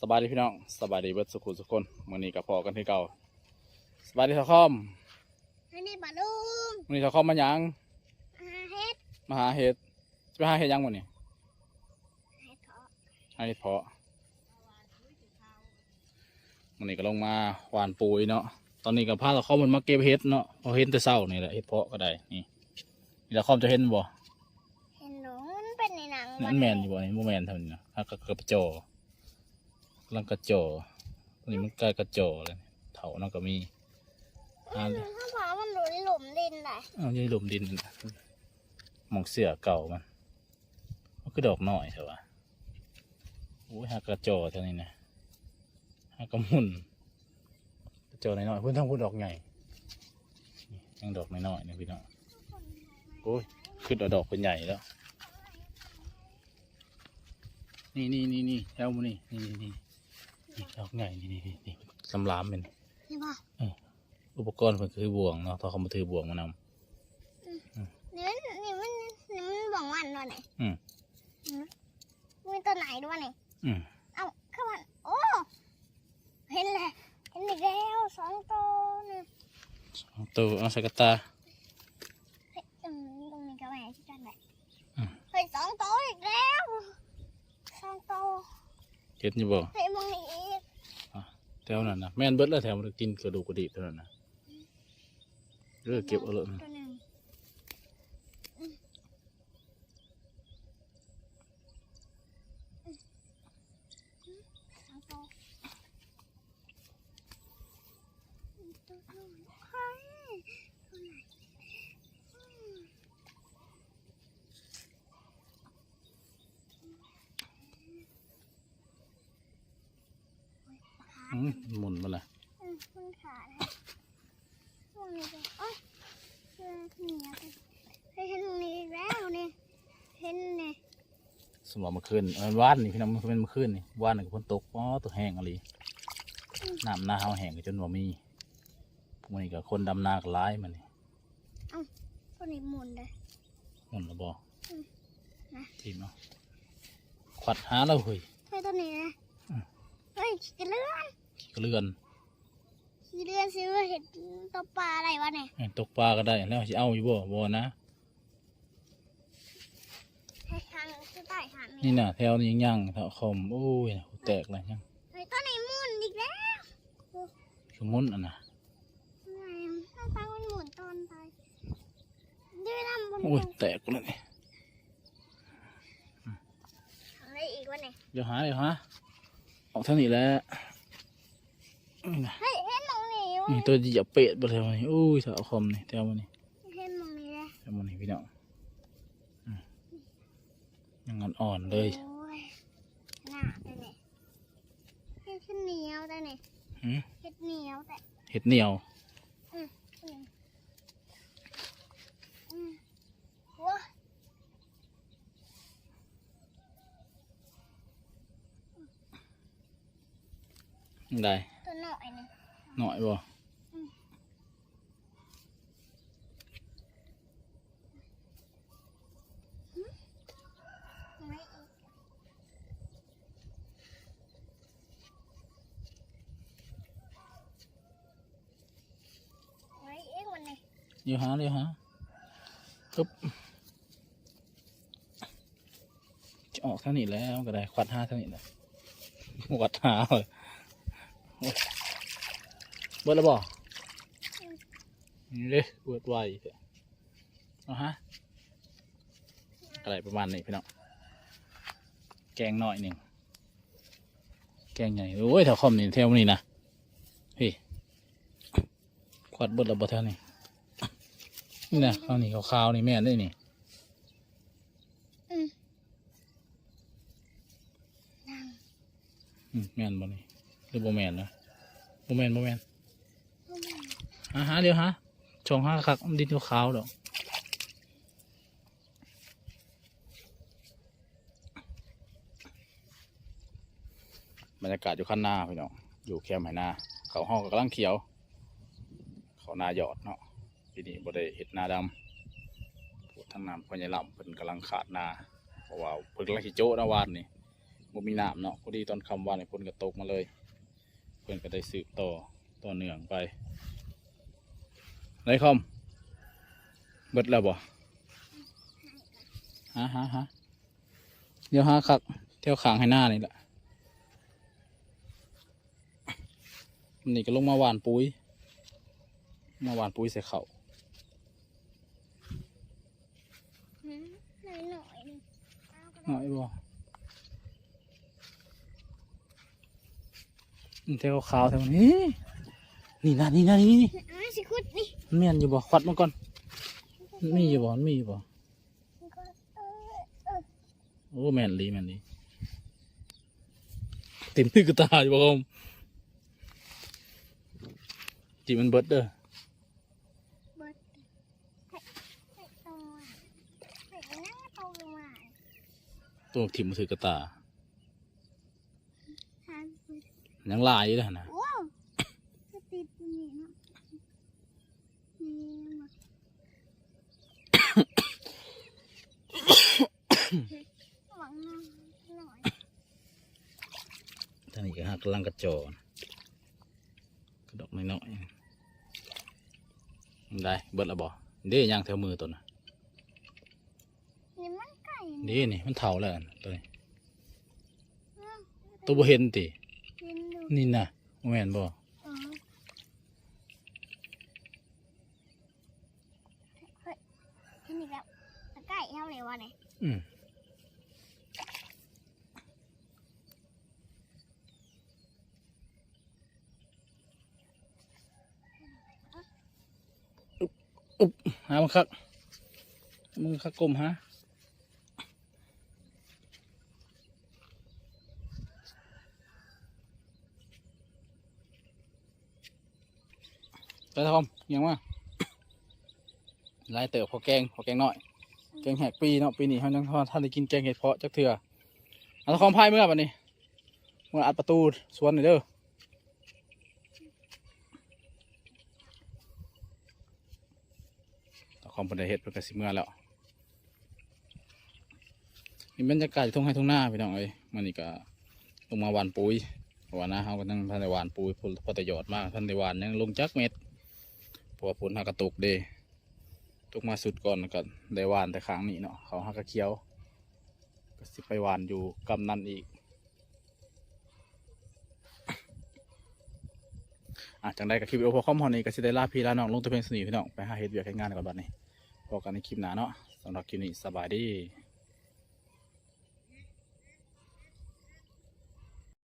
สบายดีพี่น้องสบายดีเบิดสุขุสุขคนมื้อนี้ก็พอกันที่เก่าสบายดีทอคอมอันนี้บาลุงมื้อนี้ทอคอมมาหยังอาเฮ็ดมาหาเห็ดจะไปหาเห็ดหยังมื้อนี้เฮ็ดเถาะหาเห็ดเพาะมื้อนี้ก็ลงมาหวานปุ๋ยเนาะตอนนี้ก็พาทอคอมมันมาเก็บเห็ดเนาะพอเห็นแต่เช้านี่แหละเห็ดเพาะก็ได้นี่นี่ทอคอมจะเห็นบ่เห็นหนูมันเป็นในหนังนั่นแมนอยู่บ่นี่บ่แมนเท่านี้นะถ้ากระกระโจกำ ลังกระโจตัวนี้มันใกล้กระโจเลยเถานั่นก็มีอืมถ้าพอมันหลุนหลุมดินได้อ้าวยี่หลุมดินนั่นน่ะหมองเสือเก่ามันมันคือดอกน้อยใช่ปะโอ้ยหากระโจเท่านี้นะหากระมุนกระโจน้อยๆเพื่อนทั้งพูดดอกใหญ่นี่ยังดอกน้อยๆนะพี่น้องโอ้ยขึ้นเอาดอกเป็นใหญ่แล้ว นี่นี่นี่นี่แถวมันนี่นี่นี่นี่นี่ ดอกใหญ่นี่นี่นี่นี่สำรามเป็นนี่ป่ะอุปกรณ์เพิ่นคือบ่วงเนาะถ้าเขามาถือบ่วงมานำนี่มันนี่มันนี่มันบอกวันด้วยนี่อืมอืมมีตัวไหนด้วยนี่อืมเอ้าเข้ามาโอ้เห็นเลยเห็นอีกแล้วสองตัวนี่เอาตัวเอาใส่กระตาเฮ้ยอืมตรงนี้ก็แม่ที่กันเลยอืมเฮ้ยสองตัวอีกแล้วสองตัวเห็นอยู่บ่เฮ้ยมองนี่อีก แถวนั้นนะแม่นเบิดแล้วแถวมันกินกระดูกกระดิบเท่านั้นนะเลือกเก็บเอาเลยอืมอืมอืมสองตัวอืมตัวหนึ่งเฮ้ยตัวไหนอืม อืม หมุนมาละอืมมันขาดนะตรงนี้ก็โอ๊ยเจอเหนียวกันเฮ้ยเห็นตรงนี้อีกแล้วนี่เห็นนี่สมองมาขึ้นเออวานนี่พี่น้องมันเป็นมาขึ้นนี่วานนี่ก็ฝนตกอ๋อตัวแห้งอะไรน้ำหน้าเฮาแห้งจนว่ามีพวกนี้ก็คนดำนาก็ร้ายมันนี่ตัวนี้หมุนเลยหมุนแล้วบ่อืมนะทีมเนาะขวัดหาแล้วเฮ้ยเฮ้ยตัวนี้นะอืมเฮ้ยขี้เลื่อ นขี้กระเลือนขี้เลื่อนซื้อเห็ดตัวปลาอะไรวะเนี่ยให้ตกปลาก็ได้แล้วสิเอาอยู่บ่บ่นะให้ทางจะใต้หางนี่น่ะแถวนี้ยังย่างแถวคอมโอ้ยน่ะแตกเลยยังเฮ้ยตัวนี้หมุนอีกแล้วคือมุนอะนะทำไมถ้าตั้งมันหมุนตอนตายด้วยน้ำบนโอ้ยแตกเลยนี่อะไรอีกวะเนี่ยเดี๋ยวหาเดี๋ยวหาออกเท่านี้แหล้ว นี่นะเฮ้ยเห็นมองนี่วะนี่ตัวเหยียบเป็ดไปแถวนี้โอ้ยแถวคอมนี่แถวมันนี่เห็นมองนี่เลยแถวมันนี่พี่น้องอืมยังอ่อนๆเลยโอ้ยหนาแต่เนี่ยเห็ดเหนียวแต่เนี่ยหืมเห็ดเหนียวแต่เห็ดเหนียวอืมอืมว้าได้ตัวหน่อย หนึงหน่อยบ่ไม่อีกไม่อีกวันนี้เดี๋ ยวหาเดี๋ยวหาปึ๊บจะออกเท่านี้แล้วก็ได้ควัดหาเท่านี้แหละควัดหาเลยโอ้ยเบิดแล้วบ่นี่เด้เบิดไวเถอะเอาฮะอะไรประมาณนี้พี่น้องแกงหน่อยหนึ่งแกงใหญ่โอ้ยแถวคอมนี่แถวนี้นะพี่ควัดเบิดแล้วบ่แถวนี้นี่นะข้าวนี่ขาวๆนี่แม่นได้นี่นั่งอืมแม่นบ่นี่หรือบ่แม่นนะบ่แม่นบ่แม่นก็ไม่ หาหาเดี๋ยวหาช่องห้าคักมันดินขาวดอกบรรยากาศอยู่ข้างหน้าพี่น้องอยู่แคมป์ไหนาเขาห้องกำลังเขียว เขานาหยอดเนาะปีนี้บ่ได้เห็ดนาดำพูดทั้งน้ำพญาลำเพิ่นกำลังขาดนาเพราะว่าเพิ่นกำลังสิโจ้นะวานนี่บ่มีน้ำเนาะพอดีตอนคำว่านี่ยฝนก็ตกมาเลย เพื่นก็ได้สืบต่อต่อเนื่องไป ไรคอม เบิดแล้วบ่ฮะฮะฮะเดี๋ยวหาคักเที่ยวขางให้หน้านี่แหละนี่ก็ลงมาหวานปุ๋ย มาหวานปุ๋ยใส่เขาวหืมหน่อยหน่อยหน่อยบ่นี่เที่ยวขาวเท่านี้นี่นะนี่นะนี่นี่อ่าสิคุดนี่ มันแม่นอยู่บ่ควัดมาก่อนมันมีอยู่บ่มันมีอยู่บ่มันก็เออเออโอ้แม่นลีแม่นลีเต็มที่กระตาอยู่บ่คอมจีมันเบิดเด้อเบิดให้ให้ตัวให้นั่งตัวลงมาตัวถิ่มมันถือกระตาทานเบิดยังลายอยู่เลยนะว้าวจะติดตรงนี้เนาะนี่มาหวังหน่อยหน่อย ท่างนี้ก็หักกำลังกระจอนกระดอกน้อยๆได้เบิดและบ่เด้ย่างแถวมือตัวน่ะนี่มันไก่เด้นี่มันเท่าแล้วอันตัวนี้เนาะตัวบ่เห็นติกินดูนี่น่ะบ่แม่นบ่อ๋อเฮ้ยเห็นอีกแล้วไก่เท่าไหร่วะเนี่ย อุ๊บอุ๊บหามันคักมึงคักกลมฮะไปทอมยังว่าลายเติบพอแกงพอแกงหน้อย แกงแหกปีเนาะปีนี้เขายังท่านได้กินแกงเห็ดเพาะจักเถื่อเอาตะคอมพายเมื่อวันนี้เมื่ออัดประตูสวนหน่อยเด้อ ตะคอมเป็นได้เห็ดเป็นกระสิเมื่อแล้วนี่บรรยากาศทุ่งให้ทุ่งหน้าพี่น้องเอ้ยมันนี่ก็ลงมาหวานปุ๋ยวาหน้าเขาก็นั่งท่านได้หวานปุ๋ยพลพอแตหยอดมากท่านได้หวานยังลงจักเม็ดพราะว่าผลหากระตุกเด้ตกมาสุดก่อนก็ได้หวานแต่ครั้งนี้เนาะเขาหักกระเคี้ยว ก็สิไปหวานอยู่กำนันอีกอะจังได้กับคลิปวิดีโอพอคอมพอนี้ก็สิได้ลาพี่ลาน้องลงตัวเพลงสนิทพี่น้องไปหาเฮ็ดเวียกเฮ็ดงานก่อนบัดนี้ พบกันในคลิปหน้าเนาะสำหรับคลิปนี้สบายดี